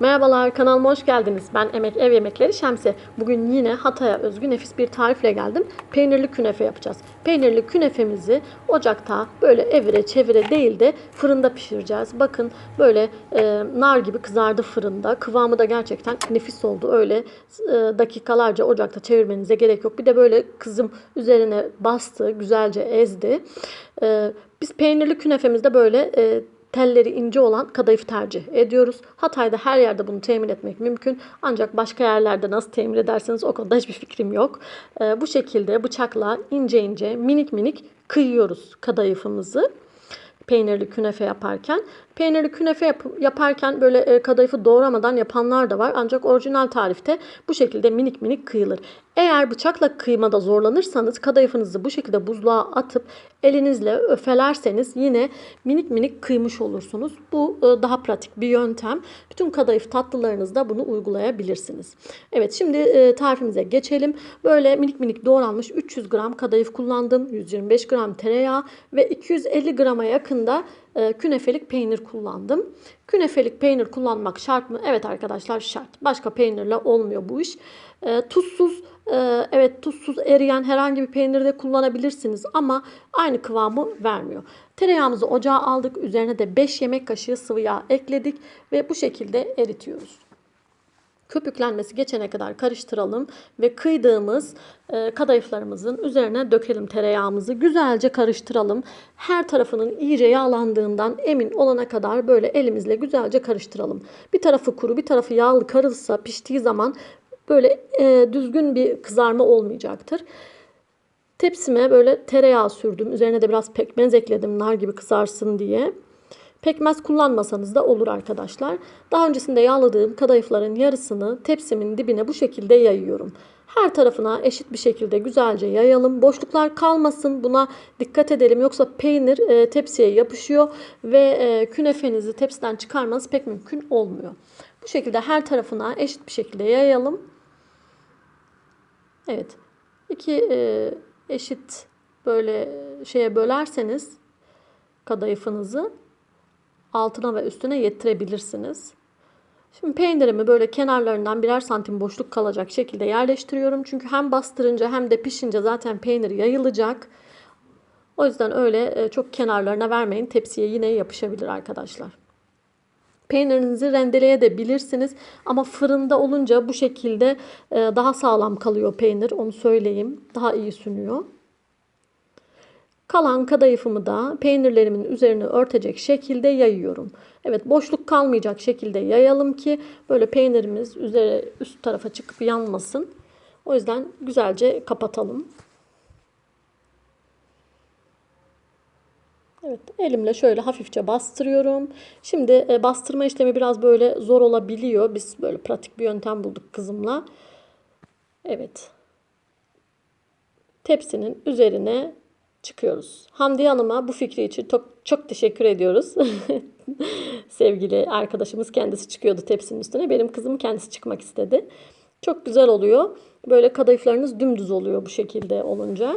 Merhabalar kanalıma hoş geldiniz. Ben Emek Ev Yemekleri Şemsi. Bugün yine Hatay'a özgü nefis bir tarifle geldim. Peynirli künefe yapacağız. Peynirli künefemizi ocakta böyle evire çevire değil de fırında pişireceğiz. Bakın böyle e, nar gibi kızardı fırında. Kıvamı da gerçekten nefis oldu. Öyle e, dakikalarca ocakta çevirmenize gerek yok. Bir de böyle kızım üzerine bastı, güzelce ezdi. E, biz peynirli künefemizde böyle e, telleri ince olan kadayıf tercih ediyoruz. Hatay'da her yerde bunu temin etmek mümkün. Ancak başka yerlerde nasıl temin ederseniz o konuda hiçbir fikrim yok. Ee, bu şekilde bıçakla ince ince minik minik kıyıyoruz kadayıfımızı peynirli künefe yaparken. Peynirli künefe yap- yaparken böyle e, kadayıfı doğramadan yapanlar da var. Ancak orijinal tarifte bu şekilde minik minik kıyılır. Eğer bıçakla kıymada zorlanırsanız kadayıfınızı bu şekilde buzluğa atıp elinizle öfelerseniz yine minik minik kıymış olursunuz. Bu e, daha pratik bir yöntem. Bütün kadayıf tatlılarınızda bunu uygulayabilirsiniz. Evet şimdi e, tarifimize geçelim. Böyle minik minik doğranmış 300 gram kadayıf kullandım. 125 gram tereyağı ve 250 grama yakında e, künefelik peynir kullandım. Künefelik peynir kullanmak şart mı? Evet arkadaşlar şart. Başka peynirle olmuyor bu iş. E, tuzsuz e, evet tuzsuz eriyen herhangi bir peynir de kullanabilirsiniz ama aynı kıvamı vermiyor. Tereyağımızı ocağa aldık. Üzerine de 5 yemek kaşığı sıvı yağ ekledik ve bu şekilde eritiyoruz köpüklenmesi geçene kadar karıştıralım ve kıydığımız e, kadayıflarımızın üzerine dökelim tereyağımızı. Güzelce karıştıralım. Her tarafının iyice yağlandığından emin olana kadar böyle elimizle güzelce karıştıralım. Bir tarafı kuru, bir tarafı yağlı karılsa piştiği zaman böyle e, düzgün bir kızarma olmayacaktır. Tepsime böyle tereyağı sürdüm. Üzerine de biraz pekmez ekledim nar gibi kızarsın diye. Pekmez kullanmasanız da olur arkadaşlar. Daha öncesinde yağladığım kadayıfların yarısını tepsimin dibine bu şekilde yayıyorum. Her tarafına eşit bir şekilde güzelce yayalım. Boşluklar kalmasın. Buna dikkat edelim. Yoksa peynir e, tepsiye yapışıyor ve e, künefenizi tepsiden çıkarmanız pek mümkün olmuyor. Bu şekilde her tarafına eşit bir şekilde yayalım. Evet. İki e, eşit böyle şeye bölerseniz kadayıfınızı altına ve üstüne yettirebilirsiniz. Şimdi peynirimi böyle kenarlarından birer santim boşluk kalacak şekilde yerleştiriyorum. Çünkü hem bastırınca hem de pişince zaten peynir yayılacak. O yüzden öyle e, çok kenarlarına vermeyin. Tepsiye yine yapışabilir arkadaşlar. Peynirinizi rendeleyebilirsiniz ama fırında olunca bu şekilde e, daha sağlam kalıyor peynir. Onu söyleyeyim. Daha iyi sünüyor. Kalan kadayıfımı da peynirlerimin üzerine örtecek şekilde yayıyorum. Evet boşluk kalmayacak şekilde yayalım ki böyle peynirimiz üzeri üst tarafa çıkıp yanmasın. O yüzden güzelce kapatalım. Evet elimle şöyle hafifçe bastırıyorum. Şimdi e, bastırma işlemi biraz böyle zor olabiliyor. Biz böyle pratik bir yöntem bulduk kızımla. Evet. Tepsinin üzerine çıkıyoruz. Hamdi Hanım'a bu fikri için çok, çok teşekkür ediyoruz. Sevgili arkadaşımız kendisi çıkıyordu tepsinin üstüne. Benim kızım kendisi çıkmak istedi. Çok güzel oluyor. Böyle kadayıflarınız dümdüz oluyor bu şekilde olunca.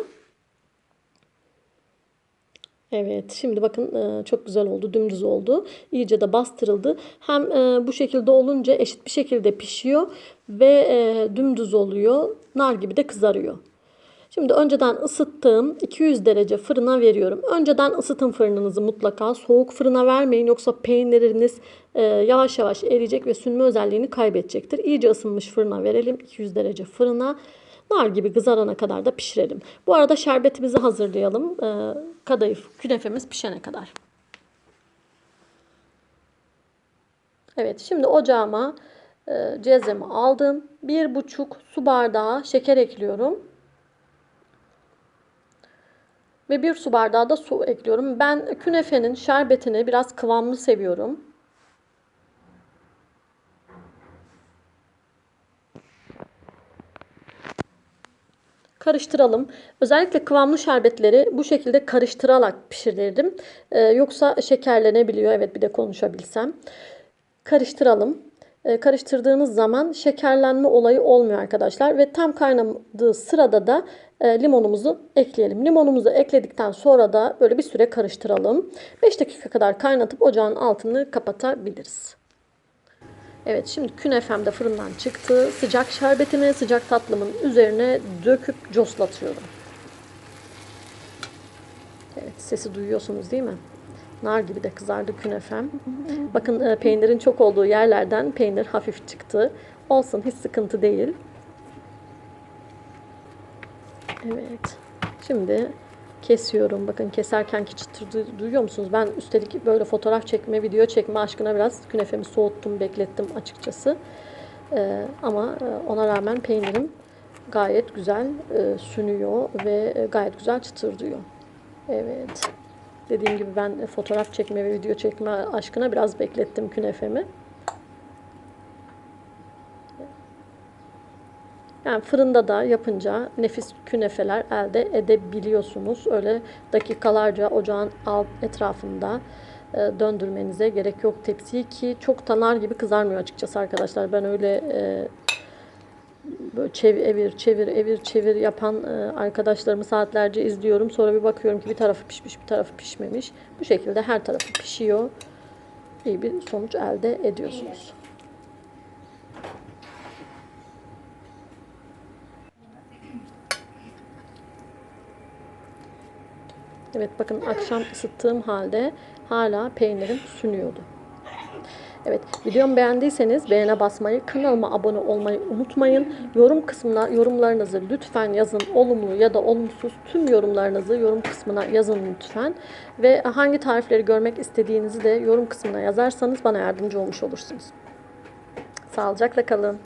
Evet şimdi bakın e, çok güzel oldu dümdüz oldu iyice de bastırıldı hem e, bu şekilde olunca eşit bir şekilde pişiyor ve e, dümdüz oluyor nar gibi de kızarıyor. Şimdi önceden ısıttığım 200 derece fırına veriyorum. Önceden ısıtın fırınınızı mutlaka. Soğuk fırına vermeyin yoksa peyniriniz e, yavaş yavaş eriyecek ve sünme özelliğini kaybedecektir. İyice ısınmış fırına verelim 200 derece fırına. Nar gibi kızarana kadar da pişirelim. Bu arada şerbetimizi hazırlayalım. E, kadayıf künefemiz pişene kadar. Evet şimdi ocağıma e, cezvemi aldım. Bir buçuk su bardağı şeker ekliyorum. Ve bir su bardağı da su ekliyorum. Ben künefenin şerbetini biraz kıvamlı seviyorum. Karıştıralım. Özellikle kıvamlı şerbetleri bu şekilde karıştırarak pişirirdim. Ee, yoksa şekerlenebiliyor. Evet bir de konuşabilsem. Karıştıralım. Ee, karıştırdığınız zaman şekerlenme olayı olmuyor arkadaşlar. Ve tam kaynadığı sırada da e, limonumuzu ekleyelim. Limonumuzu ekledikten sonra da böyle bir süre karıştıralım. 5 dakika kadar kaynatıp ocağın altını kapatabiliriz. Evet şimdi künefem de fırından çıktı. Sıcak şerbetimi sıcak tatlımın üzerine döküp coslatıyorum. Evet sesi duyuyorsunuz değil mi? Nar gibi de kızardı künefem. Bakın e, peynirin çok olduğu yerlerden peynir hafif çıktı. Olsun hiç sıkıntı değil. Evet. Şimdi kesiyorum. Bakın keserkenki çıtır du- duyuyor musunuz? Ben üstelik böyle fotoğraf çekme, video çekme aşkına biraz künefemi soğuttum, beklettim açıkçası. Ee, ama e, ona rağmen peynirim gayet güzel e, sünüyor ve e, gayet güzel çıtırdıyor. Evet. Dediğim gibi ben fotoğraf çekme ve video çekme aşkına biraz beklettim künefemi. Yani fırında da yapınca nefis künefeler elde edebiliyorsunuz. Öyle dakikalarca ocağın alt etrafında e, döndürmenize gerek yok tepsiyi ki çok tanar gibi kızarmıyor açıkçası arkadaşlar. Ben öyle e, böyle çevir, çevir, evir, çevir yapan e, arkadaşlarımı saatlerce izliyorum. Sonra bir bakıyorum ki bir tarafı pişmiş, bir tarafı pişmemiş. Bu şekilde her tarafı pişiyor. İyi bir sonuç elde ediyorsunuz. Evet bakın akşam ısıttığım halde hala peynirim sünüyordu. Evet videomu beğendiyseniz beğene basmayı, kanalıma abone olmayı unutmayın. Yorum kısmına yorumlarınızı lütfen yazın. Olumlu ya da olumsuz tüm yorumlarınızı yorum kısmına yazın lütfen. Ve hangi tarifleri görmek istediğinizi de yorum kısmına yazarsanız bana yardımcı olmuş olursunuz. Sağlıcakla kalın.